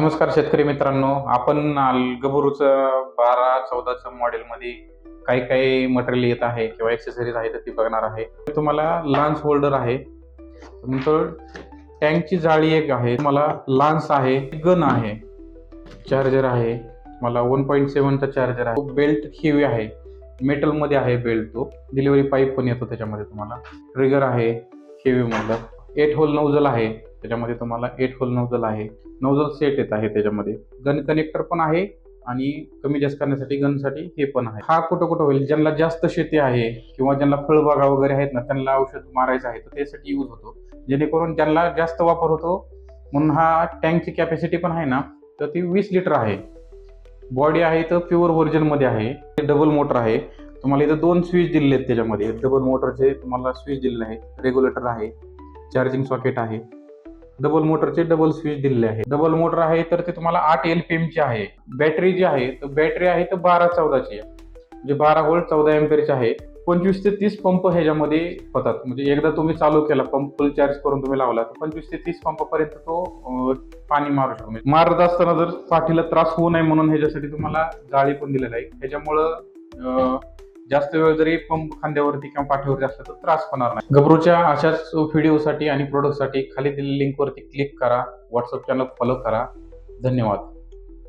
नमस्कार शेतकरी मित्रांनो. आपण आल- गबरूचं बारा चौदाचं मॉडेलमध्ये काही काही मटेरियल येत आहे किंवा एक्सेसरीज आहे तर ती बघणार आहे. तुम्हाला लान्स होल्डर आहे. नंतर टँकची जाळी एक आहे. तुम्हाला लान्स आहे गन आहे चार्जर आहे. मला वन पॉईंट सेवनचा चार्जर आहे. बेल्ट हेवी आहे. मेटलमध्ये आहे बेल्ट तो. डिलिव्हरी पाईप पण येतो त्याच्यामध्ये तुम्हाला. ट्रिगर आहे हेवी मधलं. एट होल नौजल आहे. त्याच्यामध्ये तुम्हाला एट होल नोजल आहे. नोजल सेट येत आहे त्याच्यामध्ये. गन कनेक्टर पण आहे आणि कमी जास्त करण्यासाठी गनसाठी हे पण आहे. हा कुठं कुठं होईल? ज्यांना जास्त शेती आहे किंवा ज्यांना फळबागा वगैरे आहेत ना त्यांना औषध मारायचं आहे तर त्यासाठी यूज होतो. जेणेकरून ज्यांना जास्त वापर होतो म्हणून हा टँकची कॅपॅसिटी पण आहे ना तर ती वीस लिटर आहे. बॉडी आहे तर प्युअर व्हर्जनमध्ये आहे. डबल मोटर आहे. तुम्हाला इथं दोन स्विच दिलेले आहेत त्याच्यामध्ये. डबल मोटरचे तुम्हाला स्विच दिलेले आहे. रेग्युलेटर आहे. चार्जिंग सॉकेट आहे. डबल मोटरचे डबल स्विच दिलेले आहे डबल मोटर आहे तर ते तुम्हाला आठ एल पी एमची आहे. बॅटरी जी आहे तर बॅटरी आहे तर बारा चौदाची आहे. म्हणजे बारा व्होल्ट चौदा एम्पेअरची आहे. पंचवीस ते तीस पंप ह्याच्यामध्ये होतात. म्हणजे एकदा तुम्ही चालू केला पंप फुल चार्ज करून तुम्ही लावला तर पंचवीस ते तीस पंपापर्यंत तो पाणी मारू शकतो. म्हणजे मारत असताना जर पाठीला त्रास होऊ नये म्हणून ह्याच्यासाठी तुम्हाला जाळी पण दिलेला आहे. ह्याच्यामुळं जास्त वेळ जरी पंप खांद्यावरती किंवा पाठीवरती असला तर त्रास होणार नाही. गबरूच्या अशाच व्हिडिओसाठी आणि प्रोडक्टसाठी खाली दिलेल्या लिंकवरती क्लिक करा. व्हॉट्सअप चॅनल फॉलो करा. धन्यवाद.